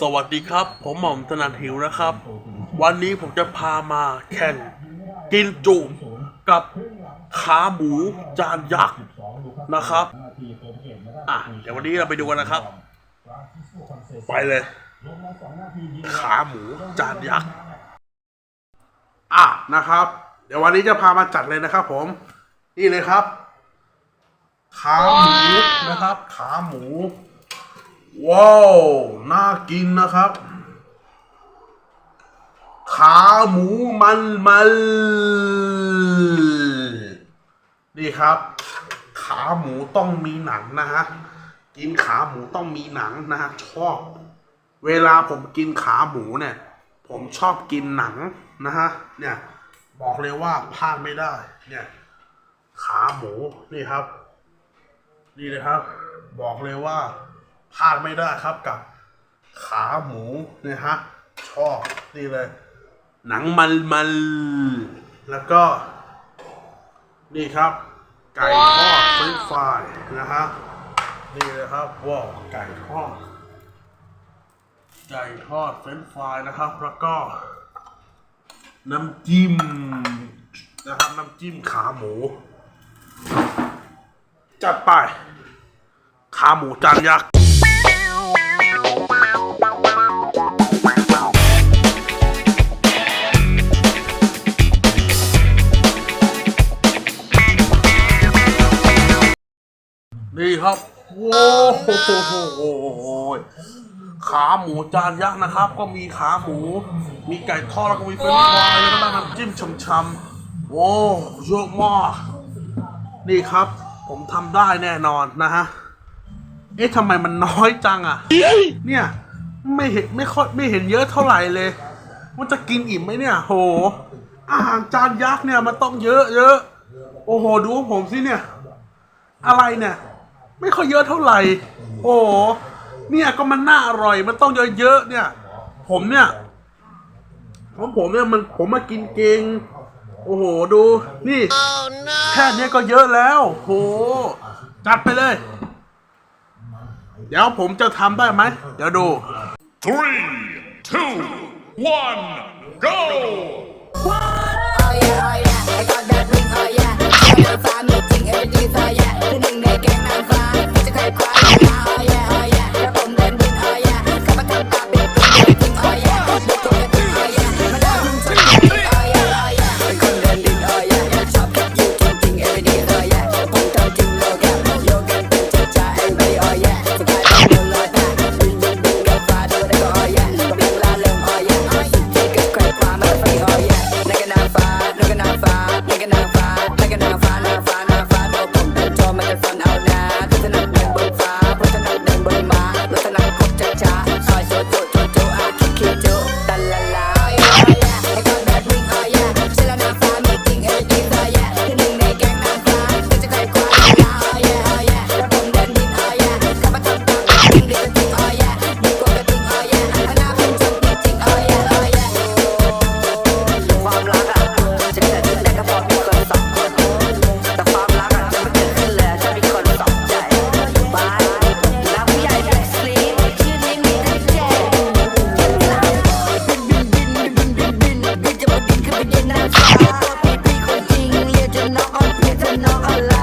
สวัสดีครับ ผมหม่อมถนัดหิวนะครับ วันนี้ผมจะพามาแข่งกินจุกับขาหมูจานยักษ์นะครับอะเดี๋ยววันนี้เราไปดูกันนะครับ ไปเลย ขาหมูจานยักษ์อะนะครับ เดี๋ยววันนี้จะพามาจัดเลยนะครับ ผม นี่เลยครับ ขาหมูนะครับ ขาหมู ว้าว น่ากินนะครับ ขาหมูมันมันนี่ครับ ขาหมูต้องมีหนังนะฮะ กินขาหมูต้องมีหนังนะฮะ ชอบ เวลาผมกินขาหมูเนี่ย ผมชอบกินหนังนะฮะ เนี่ย บอกเลยว่าพลาดไม่ได้ เนี่ย ขาหมู นี่ครับ นี่เลยครับ บอกเลยว่า พลาดไม่ได้ครับกับขาหมูเนี่ยฮะชอบนี่เลย หนังมันมันแล้วก็ นี่ครับ ไก่ทอดเฟรนช์ฟรายนะฮะนี่เลยครับว้าวไก่ทอดไก่ทอดเฟรนช์ฟรายนะครับ แล้วก็ น้ำจิ้มนะครับน้ำจิ้มขาหมู จัดไป ขาหมูจานยักษ์ โอ้โหขาหมูจานยักษ์นะครับ ก็มีขาหมู มีไก่ทอดแล้วก็มีเฟรนช์ฟรายแล้วก็น้ำจิ้มช่ำๆโอ้เยอะมากนี่ครับ ผมทำได้แน่นอนนะฮะ เอ๊ะทำไมมันน้อยจังอะ เนี่ยไม่เห็นไม่ค่อยไม่เห็นเยอะเท่าไหร่เลย มันจะกินอิ่มไหมเนี่ย โห อาหารจานยักษ์เนี่ยมันต้องเยอะเยอะ โอ้โห ดูของผมสิเนี่ย อะไรเนี่ย ไม่ค่อยเยอะเท่าไหร่ โอ้โหเนี่ยก็มันน่าอร่อย มันต้องเยอะๆเนี่ย ผมเนี่ยของผมเนี่ยมันผมมากินเก่งโอ้โหดู นี่ แค่เนี้ยก็เยอะแล้วโหจัดไปเลย เดี๋ยวผมจะทำได้ไหม เดี๋ยวดู Three, two, one, go! Not alone.